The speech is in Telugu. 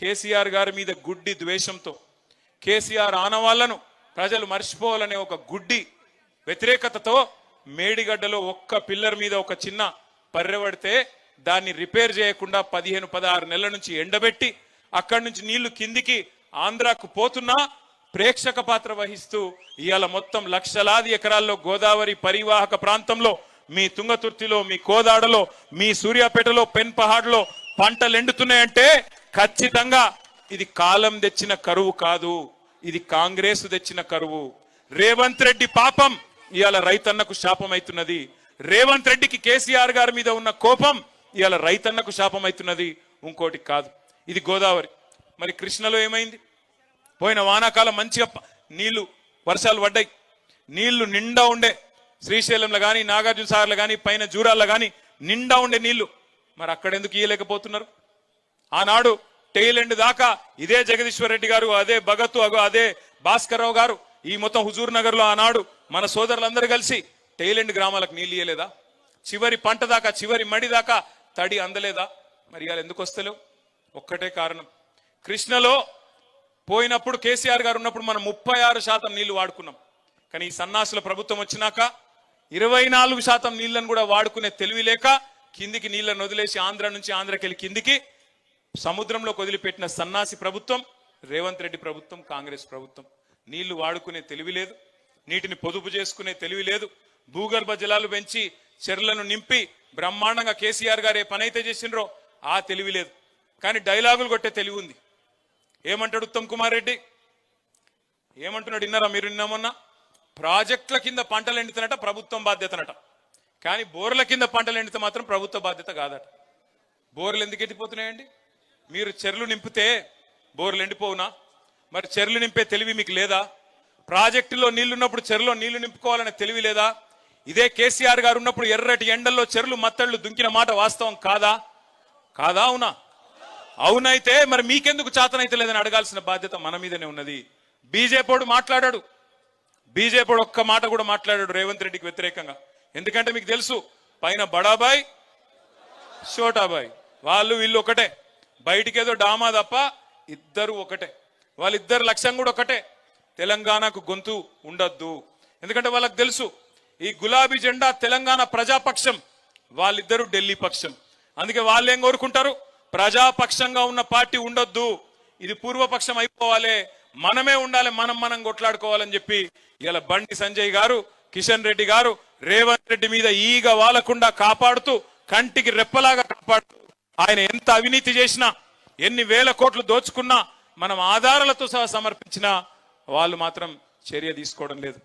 కేసీఆర్ గారి మీద గుడ్డి ద్వేషంతో కేసీఆర్ ఆనవాళ్ళను ప్రజలు మర్చిపోవాలనే ఒక గుడ్డి వ్యతిరేకతతో మేడిగడ్డలో ఒక్క పిల్లర్ మీద ఒక చిన్న పర్రెవడితే దాన్ని రిపేర్ చేయకుండా పదిహేను పదహారు నెలల నుంచి ఎండబెట్టి అక్కడి నుంచి నీళ్ళు కిందికి ఆంధ్రాకు పోతున్నా ప్రేక్షక పాత్ర వహిస్తూ ఇవాళ మొత్తం లక్షలాది ఎకరాల్లో గోదావరి పరివాహక ప్రాంతంలో మీ తుంగతుర్తిలో మీ కోదాడలో మీ సూర్యాపేటలో పెన్ పహాడ్లో పంటలు ఎండుతున్నాయంటే ఖచ్చితంగా ఇది కాలం తెచ్చిన కరువు కాదు ఇది కాంగ్రెస్ తెచ్చిన కరువు. రేవంత్ రెడ్డి పాపం ఇవాళ రైతన్నకు శాపం అవుతున్నది రేవంత్ రెడ్డికి కేసీఆర్ గారి మీద ఉన్న కోపం ఇవాళ రైతన్నకు శాపం అవుతున్నది ఇంకోటి కాదు ఇది గోదావరి. మరి కృష్ణలో ఏమైంది? పోయిన వానాకాలం మంచిగా నీళ్ళు వర్షాలు పడ్డాయి. నీళ్ళు నిండా ఉండే శ్రీశైలంలో కానీ నాగార్జున సాగర్లో కానీ పైన జూరాల్లో కానీ నిండా ఉండే నీళ్ళు. మరి అక్కడ ఎందుకు ఇయ్యలేకపోతున్నారు? ఆనాడు టెయిలెండ్ దాకా ఇదే జగదీశ్వర్ రెడ్డి గారు అదే భగత్ అగో అదే భాస్కర్రావు గారు ఈ మొత్తం హుజూర్ నగర్లో ఆనాడు మన సోదరులందరూ కలిసి టెయిలెండ్ గ్రామాలకు నీళ్ళు ఇయ్యలేదా? చివరి పంట దాకా చివరి మడి దాకా తడి అందలేదా? మరి ఇవాళ ఎందుకు వస్తలేవు? ఒక్కటే కారణం. కృష్ణలో పోయినప్పుడు కేసీఆర్ గారు ఉన్నప్పుడు మనం ముప్పై ఆరు శాతం నీళ్ళు వాడుకున్నాం. కానీ ఈ సన్నాసుల ప్రభుత్వం వచ్చినాక ఇరవై నాలుగు శాతం నీళ్ళను కూడా వాడుకునే తెలివి లేక కిందికి నీళ్ళను వదిలేసి ఆంధ్ర నుంచి ఆంధ్రకెళ్ళి కిందికి సముద్రంలోకి వదిలిపెట్టిన సన్నాసి ప్రభుత్వం రేవంత్ రెడ్డి ప్రభుత్వం కాంగ్రెస్ ప్రభుత్వం. నీళ్ళు వాడుకునే తెలివి లేదు నీటిని పొదుపు చేసుకునే తెలివి లేదు భూగర్భ జలాలు పెంచి చెర్లను నింపి బ్రహ్మాండంగా కేసీఆర్ గారు ఏ పనైతే చేసినరో చేసిండ్రో ఆ తెలివి లేదు. కానీ డైలాగులు కొట్టే తెలివి ఉంది. ఏమంటాడు ఉత్తమ్ కుమార్ రెడ్డి? ఏమంటున్నాడు విన్నారా మీరు నిన్నమన్నా ప్రాజెక్టుల కింద పంటలు ఎండుతున్నట ప్రభుత్వం బాధ్యతనట. కానీ బోర్ల కింద పంటలు ఎండితే మాత్రం ప్రభుత్వ బాధ్యత కాదట. బోర్లు ఎందుకు ఎండిపోతున్నాయండి మీరు చెర్లు నింపితే బోర్లు ఎండిపోవునా? మరి చెర్లు నింపే తెలివి మీకు లేదా? ప్రాజెక్టులో నీళ్ళున్నప్పుడు చెరులో నీళ్ళు నింపుకోవాలనే తెలివి లేదా? ఇదే కేసీఆర్ గారు ఉన్నప్పుడు ఎర్రటి ఎండల్లో చెర్లు మత్తళ్ళు దుంకిన మాట వాస్తవం కాదా? కాదా అవునా? అవునైతే మరి మీకెందుకు చాతనైతే లేదని అడగాల్సిన బాధ్యత మన మీదనే ఉన్నది. బీజేపీడు మాట్లాడాడు. బీజేపీడు ఒక్క మాట కూడా మాట్లాడాడు రేవంత్ రెడ్డికి వ్యతిరేకంగా. ఎందుకంటే మీకు తెలుసు పైన బడాబాయ్ షోటాబాయ్. వాళ్ళు వీళ్ళు ఒకటే. బయటికి ఏదో డామా తప్ప ఇద్దరు ఒకటే. వాళ్ళిద్దరు లక్ష్యం కూడా ఒకటే. తెలంగాణకు గొంతు ఉండొద్దు. ఎందుకంటే వాళ్ళకి తెలుసు ఈ గులాబీ జెండా తెలంగాణ ప్రజాపక్షం వాళ్ళిద్దరు ఢిల్లీ పక్షం. అందుకే వాళ్ళు ఏం కోరుకుంటారు? ప్రజాపక్షంగా ఉన్న పార్టీ ఉండొద్దు. ఇది పూర్వపక్షం అయిపోవాలి. మనమే ఉండాలి మనం మనం కొట్లాడుకోవాలని చెప్పి ఇలా బండి సంజయ్ గారు కిషన్ రెడ్డి గారు రేవంత్ రెడ్డి మీద ఈగ వాలకుండా కాపాడుతూ కంటికి రెప్పలాగా కాపాడుతూ ఆయన ఎంత అవినీతి చేసినా ఎన్ని వేల కోట్లు దోచుకున్నా మనం ఆధారాలతో సహా సమర్పించినా వాళ్ళు మాత్రం చర్య తీసుకోవడం లేదు.